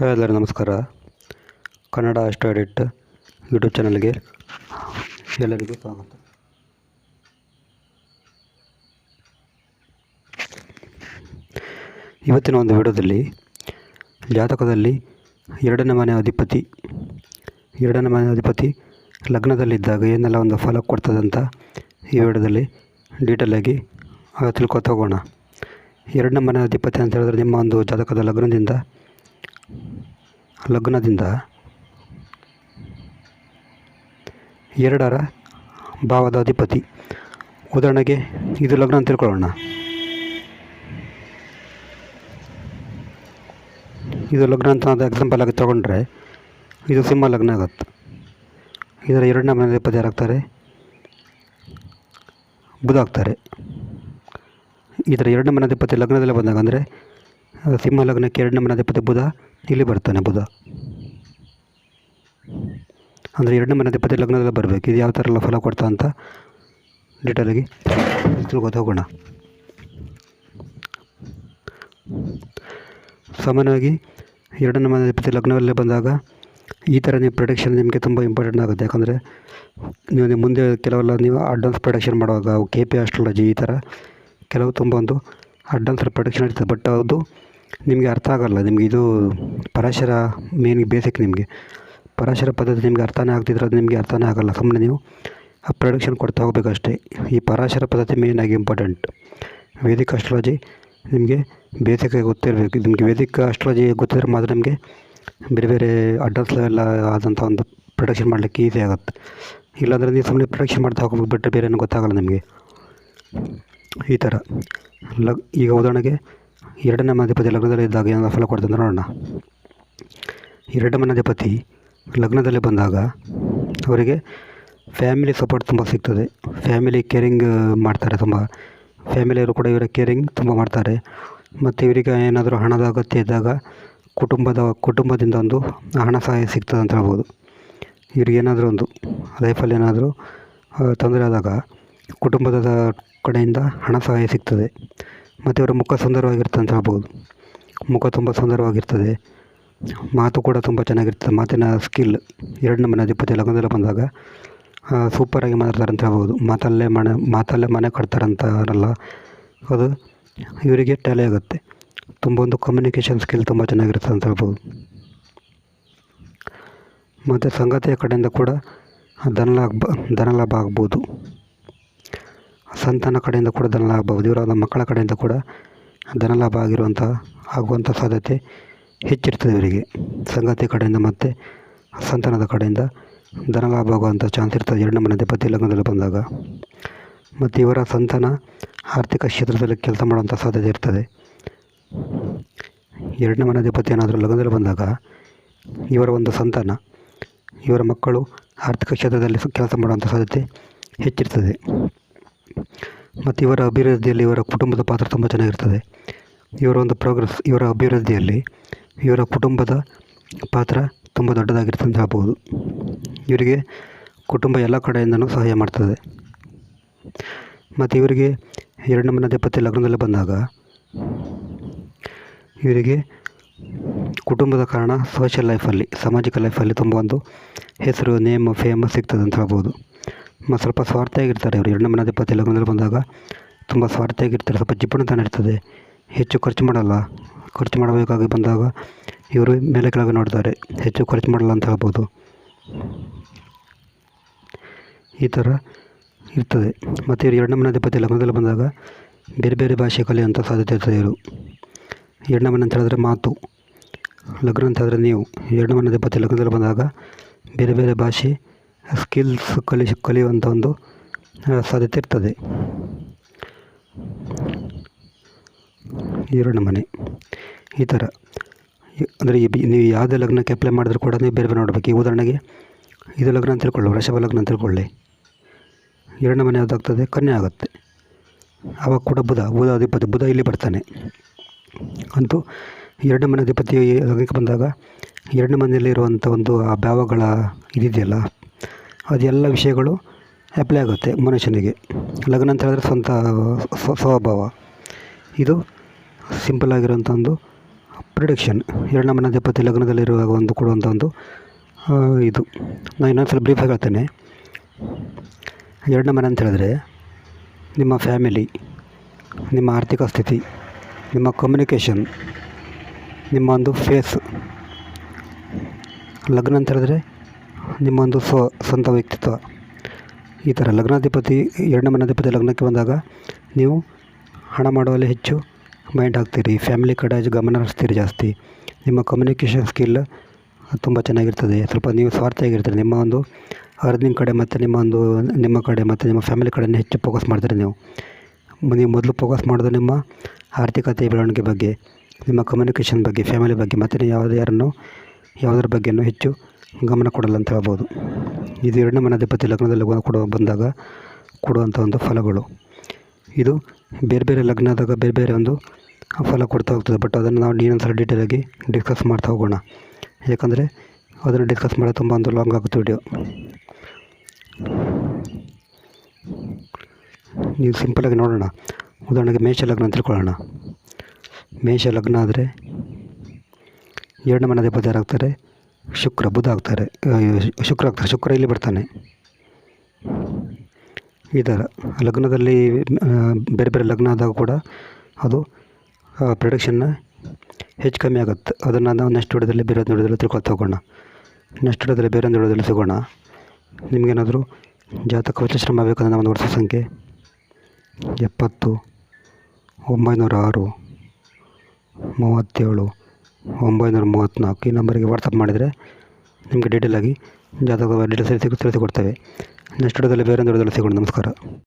Hi ಎಲ್ಲರಿಗೂ ನಮಸ್ಕಾರ. ಕನ್ನಡ ಅಷ್ಟು ಎಡಿಟ್ ಯೂಟ್ಯೂಬ್ ಚಾನಲ್ಗೆ ಎಲ್ಲರಿಗೂ ಸ್ವಾಗತ. ಇವತ್ತಿನ ಒಂದು ವಿಡಿಯೋದಲ್ಲಿ ಜಾತಕದಲ್ಲಿ ಎರಡನೇ ಮನೆ ಅಧಿಪತಿ, ಎರಡನೇ ಮನೆ ಅಧಿಪತಿ ಲಗ್ನದಲ್ಲಿದ್ದಾಗ ಏನೆಲ್ಲ ಒಂದು ಫಲ ಕೊಡ್ತದಂತ ಈ ವಿಡಿಯೋದಲ್ಲಿ ಡೀಟೇಲಾಗಿ ತಿಳ್ಕೊತ ಹೋಗೋಣ. ಎರಡನೇ ಮನೆ ಅಧಿಪತಿ ಅಂತ ಹೇಳಿದ್ರೆ ನಿಮ್ಮ ಒಂದು ಜಾತಕದ ಲಗ್ನದಿಂದ ಲಗ್ನದಿಂದ ಎರಡರ ಭಾವದ ಅಧಿಪತಿ. ಉದಾಹರಣೆಗೆ, ಇದು ಲಗ್ನ ಅಂತ ತಿಳ್ಕೊಳ್ಳೋಣ. ಇದು ಲಗ್ನ ಅಂತ ಅದು ಎಕ್ಸಾಂಪಲ್ ಆಗಿ ತೊಗೊಂಡ್ರೆ, ಇದು ಸಿಂಹ ಲಗ್ನ ಆಗುತ್ತೆ. ಇದರ ಎರಡನೇ ಮನೆ ಅಧಿಪತಿ ಯಾರಾಗ್ತಾರೆ? ಬುಧ ಆಗ್ತಾರೆ. ಇದರ ಎರಡನೇ ಮನೆ ಅಧಿಪತಿ ಲಗ್ನದಲ್ಲೇ ಬಂದಾಗ ಅಂದರೆ ಸಿಂಹ ಲಗ್ನಕ್ಕೆ ಎರಡನೇ ಮನೆ ಅಧಿಪತಿ ಬುಧ, ಇಲ್ಲಿ ಬರ್ತಾನೆ ಬುಧ. ಅಂದರೆ ಎರಡನೇ ಅಧಿಪತಿ ಲಗ್ನದಲ್ಲಿ ಬರಬೇಕು. ಇದು ಯಾವ ಥರ ಎಲ್ಲ ಫಲ ಕೊಡ್ತಾ ಅಂತ ಡೀಟೇಲಾಗಿ ತಿಳ್ಕೊತ ಹೋಗೋಣ. ಸಾಮಾನ್ಯವಾಗಿ ಎರಡನೇ ಅಧಿಪತಿ ಲಗ್ನದಲ್ಲೇ ಬಂದಾಗ ಈ ಥರ ನೀವು ಪ್ರೊಡಕ್ಷನ್ ನಿಮಗೆ ತುಂಬ ಇಂಪಾರ್ಟೆಂಟ್ ಆಗುತ್ತೆ. ಯಾಕಂದರೆ ನೀವು ನೀವು ಮುಂದೆ ಕೆಲವೆಲ್ಲ ನೀವು ಅಡ್ವಾನ್ಸ್ ಪ್ರೊಡಕ್ಷನ್ ಮಾಡುವಾಗ ಕೆ ಪಿ ಆಸ್ಟ್ರಾಲಜಿ ಈ ಥರ ಕೆಲವು ತುಂಬ ಒಂದು ಅಡ್ವಾನ್ಸ್ ಪ್ರೊಡಕ್ಷನ್ ಇರ್ತದೆ. ಬಟ್ ಅದು ನಿಮಗೆ ಅರ್ಥ ಆಗೋಲ್ಲ, ನಿಮಗೆ ಇದು ಪರಾಶರ ಮೇನ್ ಬೇಸಿಕ್ ನಿಮಗೆ. ಪರಾಶರ ಪದ್ಧತಿ ನಿಮಗೆ ಅರ್ಥನೇ ಆಗ್ತಿದ್ರೆ ಅದು ನಿಮಗೆ ಅರ್ಥನೇ ಆಗೋಲ್ಲ ಸುಮ್ಮನೆ ನೀವು ಆ ಪ್ರೊಡಕ್ಷನ್ ಕೊಡ್ತಾ ಹೋಗ್ಬೇಕಷ್ಟೇ. ಈ ಪರಾಶರ ಪದ್ಧತಿ ಮೇಯ್ನಾಗಿ ಇಂಪಾರ್ಟೆಂಟ್ ವೇದಿಕ ಅಸ್ಟ್ರಾಲಜಿ ನಿಮಗೆ ಬೇಸಿಕಾಗಿ ಗೊತ್ತಿರಬೇಕು. ನಿಮಗೆ ವೇದಿಕ ಅಸ್ಟ್ರಾಲಜಿ ಗೊತ್ತಿದ್ರೆ ಮಾತ್ರ ನಿಮಗೆ ಬೇರೆ ಬೇರೆ ಅಡ್ವಾನ್ಸ್ ಲೆವೆಲ್ ಆದಂಥ ಒಂದು ಪ್ರೊಡಕ್ಷನ್ ಮಾಡಲಿಕ್ಕೆ ಈಸಿ ಆಗುತ್ತೆ. ಇಲ್ಲಾಂದರೆ ನೀವು ಸುಮ್ಮನೆ ಪ್ರೊಡಕ್ಷನ್ ಮಾಡ್ತಾ ಹೋಗ್ಬೇಕು ಬಿಟ್ಟರೆ ಬೇರೆ ಗೊತ್ತಾಗಲ್ಲ ನಿಮಗೆ. ಈ ಥರ ಲಗ್, ಈಗ ಉದಾಹರಣೆಗೆ ಎರಡನೇ ಮನಾಧಿಪತಿ ಲಗ್ನದಲ್ಲಿ ಇದ್ದಾಗ ಏನಾದ್ರು ಫಲ ಕೊಡ್ತಂದ್ರೆ ನೋಡೋಣ. ಎರಡನೇ ಮನಾಧಿಪತಿ ಲಗ್ನದಲ್ಲಿ ಬಂದಾಗ ಅವರಿಗೆ ಫ್ಯಾಮಿಲಿ ಸಪೋರ್ಟ್ ತುಂಬ ಸಿಗ್ತದೆ. ಫ್ಯಾಮಿಲಿ ಕೇರಿಂಗ್ ಮಾಡ್ತಾರೆ ತುಂಬ. ಫ್ಯಾಮಿಲಿಯವರು ಕೂಡ ಇವರ ಕೇರಿಂಗ್ ತುಂಬ ಮಾಡ್ತಾರೆ. ಮತ್ತು ಇವರಿಗೆ ಏನಾದರೂ ಹಣದ ಅಗತ್ಯ ಇದ್ದಾಗ ಕುಟುಂಬದ, ಕುಟುಂಬದಿಂದ ಒಂದು ಹಣ ಸಹಾಯ ಸಿಗ್ತದೆ ಅಂತ ಹೇಳ್ಬೋದು. ಇವ್ರಿಗೇನಾದರೂ ಒಂದು ಲೈಫಲ್ಲಿ ಏನಾದರೂ ತೊಂದರೆ ಆದಾಗ ಕುಟುಂಬದ ಕಡೆಯಿಂದ ಹಣ ಸಹಾಯ ಸಿಗ್ತದೆ. ಮತ್ತು ಇವರ ಮುಖ ಸುಂದರವಾಗಿರ್ತದೆ ಅಂತ ಹೇಳ್ಬೋದು. ಮುಖ ತುಂಬ ಸುಂದರವಾಗಿರ್ತದೆ. ಮಾತು ಕೂಡ ತುಂಬ ಚೆನ್ನಾಗಿರ್ತದೆ. ಮಾತಿನ ಸ್ಕಿಲ್ ಎರಡು ಮನೆ ಅಧಿಪತಿ ಲಗ್ನದಲ್ಲಿ ಬಂದಾಗ ಸೂಪರಾಗಿ ಮಾತಾಡ್ತಾರೆ ಅಂತ ಹೇಳ್ಬೋದು. ಮಾತಲ್ಲೇ ಮನೆ ಮಾತಲ್ಲೇ ಮನೆ ಕಟ್ತಾರಂತ ಅವರಲ್ಲ ಅದು ಇವರಿಗೆ ಟ್ಯಾಲಿ ಆಗುತ್ತೆ. ತುಂಬ ಒಂದು ಕಮ್ಯುನಿಕೇಷನ್ ಸ್ಕಿಲ್ ತುಂಬ ಚೆನ್ನಾಗಿರ್ತದೆ ಅಂತ ಹೇಳ್ಬೋದು. ಮತ್ತು ಸಂಗತಿಯ ಕಡೆಯಿಂದ ಕೂಡ ಧನಲಾಭ ಧನಲಾಭ ಆಗ್ಬೋದು. ಸಂತಾನ ಕಡೆಯಿಂದ ಕೂಡ ಧನಲಾಭ ಆಗ್ಬೋದು. ಇವರಾದ ಮಕ್ಕಳ ಕಡೆಯಿಂದ ಕೂಡ ಧನಲಾಭ ಆಗಿರುವಂಥ ಆಗುವಂಥ ಸಾಧ್ಯತೆ ಹೆಚ್ಚಿರ್ತದೆ ಇವರಿಗೆ. ಸಂಗಾತಿ ಕಡೆಯಿಂದ ಮತ್ತು ಸಂತಾನದ ಕಡೆಯಿಂದ ಧನಲಾಭ ಆಗುವಂಥ ಚಾನ್ಸ್ ಇರ್ತದೆ. ಎರಡನೇ ಮನೆ ಅಧಿಪತಿ ಲಗ್ನದಲ್ಲಿ ಬಂದಾಗ. ಮತ್ತು ಇವರ ಸಂತಾನ ಆರ್ಥಿಕ ಕ್ಷೇತ್ರದಲ್ಲಿ ಕೆಲಸ ಮಾಡುವಂಥ ಸಾಧ್ಯತೆ ಇರ್ತದೆ. ಎರಡನೇ ಮನೆ ಅಧಿಪತಿ ಏನಾದರೂ ಲಗ್ನದಲ್ಲಿ ಬಂದಾಗ ಇವರ ಒಂದು ಸಂತಾನ, ಇವರ ಮಕ್ಕಳು ಆರ್ಥಿಕ ಕ್ಷೇತ್ರದಲ್ಲಿ ಕೆಲಸ ಮಾಡುವಂಥ ಸಾಧ್ಯತೆ ಹೆಚ್ಚಿರ್ತದೆ. ಮತ್ತು ಇವರ ಅಭಿವೃದ್ಧಿಯಲ್ಲಿ ಇವರ ಕುಟುಂಬದ ಪಾತ್ರ ತುಂಬ ಚೆನ್ನಾಗಿರ್ತದೆ. ಇವರ ಒಂದು ಪ್ರೋಗ್ರೆಸ್ ಇವರ ಅಭಿವೃದ್ಧಿಯಲ್ಲಿ ಇವರ ಕುಟುಂಬದ ಪಾತ್ರ ತುಂಬ ದೊಡ್ಡದಾಗಿರ್ತದೆ ಅಂತ ಹೇಳ್ಬೋದು. ಇವರಿಗೆ ಕುಟುಂಬ ಎಲ್ಲ ಕಡೆಯಿಂದನೂ ಸಹಾಯ ಮಾಡ್ತದೆ. ಮತ್ತು ಇವರಿಗೆ ಎರಡನೇ ಮನೆ ಅಧಿಪತಿ ಲಗ್ನದಲ್ಲಿ ಬಂದಾಗ ಇವರಿಗೆ ಕುಟುಂಬದ ಕಾರಣ ಸೋಷಿಯಲ್ ಲೈಫಲ್ಲಿ ಸಾಮಾಜಿಕ ಲೈಫಲ್ಲಿ ತುಂಬ ಒಂದು ಹೆಸರು, ನೇಮ್ ಫೇಮಸ್ ಸಿಗ್ತದೆ ಅಂತ ಹೇಳ್ಬೋದು. ಸ್ವಲ್ಪ ಸ್ವಾರ್ಥಿಯಾಗಿರ್ತಾರೆ ಇವರು. ಎರಡನೇ ಮನಾಧಿಪತಿ ಲಗ್ನದಲ್ಲಿ ಬಂದಾಗ ತುಂಬ ಸ್ವಾರ್ಥಿಯಾಗಿರ್ತಾರೆ. ಸ್ವಲ್ಪ ಜಿಪುಣತನ ಇರ್ತದೆ. ಹೆಚ್ಚು ಖರ್ಚು ಮಾಡಲ್ಲ. ಖರ್ಚು ಮಾಡಬೇಕಾಗಿ ಬಂದಾಗ ಇವರು ಮೇಲೆ ಕೆಳಗೆ ನೋಡ್ತಾರೆ. ಹೆಚ್ಚು ಖರ್ಚು ಮಾಡಲ್ಲ ಅಂತ ಹೇಳ್ಬೋದು. ಈ ಥರ ಇರ್ತದೆ. ಮತ್ತು ಇವರು ಎರಡನೇ ಮನಾಧಿಪತಿ ಲಗ್ನದಲ್ಲಿ ಬಂದಾಗ ಬೇರೆ ಬೇರೆ ಭಾಷೆ ಕಲಿಯುವಂಥ ಸಾಧ್ಯತೆ ಇರ್ತದೆ ಇವರು. ಎರಡನೇ ಮನೆ ಅಂತ ಹೇಳಿದ್ರೆ ಮಾತು. ಲಗ್ನ ಅಂತ ಹೇಳಿದ್ರೆ ನೀವು. ಎರಡನೇ ಮನಾಧಿಪತಿ ಲಗ್ನದಲ್ಲಿ ಬಂದಾಗ ಬೇರೆ ಬೇರೆ ಭಾಷೆ ಸ್ಕಿಲ್ಸ್ ಕಲಿ ಕಲಿಯುವಂಥ ಒಂದು ಸಾಧ್ಯತೆ ಇರ್ತದೆ. ಎರಡು ಮನೆ. ಈ ಥರ. ಅಂದರೆ ನೀವು ಯಾವುದೇ ಲಗ್ನಕ್ಕೆ ಅಪ್ಲೈ ಮಾಡಿದ್ರು ಕೂಡ ನೀವು ಬೇರೆ ಬೇರೆ ನೋಡಬೇಕು. ಈ ಉದಾಹರಣೆಗೆ, ಇದು ಲಗ್ನ ಅಂತ ತಿಳ್ಕೊಳ್ಳಿ, ವೃಷಭ ಲಗ್ನ ಅಂತ ತಿಳ್ಕೊಳ್ಳಿ. ಎರಡನೇ ಮನೆ ಯಾವುದಾಗ್ತದೆ ಕನ್ಯೆ ಆಗುತ್ತೆ. ಆವಾಗ ಕೂಡ ಬುಧ ಬುಧ ಅಧಿಪತಿ, ಬುಧ ಇಲ್ಲಿ ಬರ್ತಾನೆ. ಅಂತೂ ಎರಡನೇ ಮನೆ ಅಧಿಪತಿ ಲಗ್ನಕ್ಕೆ ಬಂದಾಗ ಎರಡನೇ ಮನೆಯಲ್ಲಿ ಇರುವಂಥ ಒಂದು, ಆ, ಭಾವಗಳ ಇದಿದೆಯಲ್ಲ ಅದೆಲ್ಲ ವಿಷಯಗಳು ಅಪ್ಲೈ ಆಗುತ್ತೆ ಮನುಷ್ಯನಿಗೆ. ಲಗ್ನ ಅಂತ ಹೇಳಿದ್ರೆ ಸ್ವಂತ ಸ್ವಭಾವ. ಇದು ಸಿಂಪಲ್ ಆಗಿರೋಂಥ ಒಂದು ಪ್ರಿಡಿಕ್ಷನ್ ಎರಡನೇ ಮನೆ ದಂಪತಿ ಲಗ್ನದಲ್ಲಿರುವಾಗ ಒಂದು ಕೊಡುವಂಥ ಒಂದು ಇದು. ನಾನು ಇನ್ನೊಂದು ಸಲ ಬ್ರೀಫಾಗಿ ಹೇಳ್ತೇನೆ. ಎರಡನೇ ಮನೆ ಅಂತ ಹೇಳಿದ್ರೆ ನಿಮ್ಮ ಫ್ಯಾಮಿಲಿ ನಿಮ್ಮ ಆರ್ಥಿಕ ಸ್ಥಿತಿ, ನಿಮ್ಮ ಕಮ್ಯುನಿಕೇಷನ್ ನಿಮ್ಮ ಒಂದು ಫೇಸ್ ಲಗ್ನ ಅಂತ ಹೇಳಿದ್ರೆ ನಿಮ್ಮ ಒಂದು ಸ್ವ, ಸ್ವಂತ ವ್ಯಕ್ತಿತ್ವ. ಈ ಥರ ಲಗ್ನಾಧಿಪತಿ, ಎರಡನೇ ಮನಾಧಿಪತಿ ಲಗ್ನಕ್ಕೆ ಬಂದಾಗ ನೀವು ಹಣ ಮಾಡುವಲ್ಲಿ ಹೆಚ್ಚು ಮೈಂಡ್ ಹಾಕ್ತೀರಿ. ಫ್ಯಾಮಿಲಿ ಕಡೆ ಗಮನ ಹರಿಸ್ತೀರಿ ಜಾಸ್ತಿ. ನಿಮ್ಮ ಕಮ್ಯುನಿಕೇಷನ್ ಸ್ಕಿಲ್ ತುಂಬ ಚೆನ್ನಾಗಿರ್ತದೆ. ಸ್ವಲ್ಪ ನೀವು ಸ್ವಾರ್ಥಿಯಾಗಿರ್ತೀರಿ. ನಿಮ್ಮ ಒಂದು ಅರ್ನಿಂಗ್ ಕಡೆ ಮತ್ತು ನಿಮ್ಮ ಒಂದು, ನಿಮ್ಮ ಕಡೆ ಮತ್ತು ನಿಮ್ಮ ಫ್ಯಾಮಿಲಿ ಕಡೆಯೇ ಹೆಚ್ಚು ಫೋಕಸ್ ಮಾಡ್ತೀರಿ ನೀವು. ನೀವು ಮೊದಲು ಫೋಕಸ್ ಮಾಡೋದು ನಿಮ್ಮ ಆರ್ಥಿಕತೆ ಬೆಳವಣಿಗೆ ಬಗ್ಗೆ, ನಿಮ್ಮ ಕಮ್ಯುನಿಕೇಷನ್ ಬಗ್ಗೆ ಫ್ಯಾಮಿಲಿ ಬಗ್ಗೆ, ಮತ್ತು ನೀವು ಯಾವುದೇ ಯಾರನ್ನು, ಯಾವುದರ ಬಗ್ಗೆಯೂ ಹೆಚ್ಚು ಗಮನ ಕೊಡಲ್ಲ ಅಂತ ಹೇಳ್ಬೋದು. ಇದು ಎರಡನೇ ಮನಾಧಿಪತಿ ಲಗ್ನದಲ್ಲಿ ಕೂಡ ಬಂದಾಗ ಕೊಡುವಂಥ ಒಂದು ಫಲಗಳು. ಇದು ಬೇರೆ ಬೇರೆ ಲಗ್ನದಾಗ ಬೇರೆ ಬೇರೆ ಒಂದು ಫಲ ಕೊಡ್ತಾ ಹೋಗ್ತದೆ. ಬಟ್ ಅದನ್ನು ನಾವು ಇನ್ನೊಂದು ಡೀಟೇಲಾಗಿ ಡಿಸ್ಕಸ್ ಮಾಡ್ತಾ ಹೋಗೋಣ. ಯಾಕಂದರೆ ಅದನ್ನು ಡಿಸ್ಕಸ್ ಮಾಡೋದು ತುಂಬ ಒಂದು ಲಾಂಗ್ ಆಗುತ್ತೆ ವಿಡಿಯೋ ನೀವು ಸಿಂಪಲಾಗಿ ನೋಡೋಣ. ಉದಾಹರಣೆಗೆ ಮೇಷ ಲಗ್ನ ಅಂತ ತಿಳ್ಕೊಳ್ಳೋಣ. ಮೇಷ ಲಗ್ನ ಆದರೆ ಎರಡನೇ ಮನಾಧಿಪತಿ ಯಾರಾಗ್ತಾರೆ? ಶುಕ್ರ, ಬುಧ ಆಗ್ತಾರೆ. ಶುಕ್ರ ಆಗ್ತಾರೆ. ಶುಕ್ರ ಇಲ್ಲಿ ಬರ್ತಾನೆ. ಈ ಥರ ಲಗ್ನದಲ್ಲಿ ಬೇರೆ ಬೇರೆ ಲಗ್ನ ಆದಾಗ ಕೂಡ ಅದು ಪ್ರೊಡಕ್ಷನ್ನ ಹೆಚ್ಚು ಕಮ್ಮಿ ಆಗುತ್ತೆ. ಅದನ್ನು ನಾವು ನೆಕ್ಸ್ಟ್ ವಿಡಿಯೋದಲ್ಲಿ ಬೇರೆ ಒಂದು ವಿಡಿಯೋದಲ್ಲಿ ತಿಳ್ಕೊಳ್ತಾ ಹೋಗೋಣ ನೆಕ್ಸ್ಟ್ ವಿಡಿಯೋದಲ್ಲಿ ಬೇರೆ ಒಂದು ವಿಡಿಯೋದಲ್ಲಿ ಸಿಗೋಣ. ನಿಮಗೇನಾದರೂ ಜಾತಕ ವಿಶ್ಲೇಷಣೆ ಬೇಕಂದ್ರೆ ನಮ್ಮ ವರ್ಷ ಸಂಖ್ಯೆ ಎಪ್ಪತ್ತು, ಒಂಬೈನೂರ ಆರು, ಮೂವತ್ತೇಳು ಒಂಬೈನೂರ ಮೂವತ್ತ್ನಾಲ್ಕು ಈ ನಂಬರಿಗೆ ವಾಟ್ಸಪ್ ಮಾಡಿದರೆ ನಿಮಗೆ ಡೀಟೇಲಾಗಿ ಜಾತಕದ ಡೀಟೇಲ್ಸ್ ತಿಳಿಸಿ ತಿಳಿಸಿಕೊಡ್ತೇವೆ. ನೆಕ್ಸ್ಟ್ ವಿಡಿಯೋದಲ್ಲಿ ಬೇರೆ ಒಂದು ವಿಡಿಯೋದಲ್ಲಿ ಸಿಗೋಣ. ನಮಸ್ಕಾರ.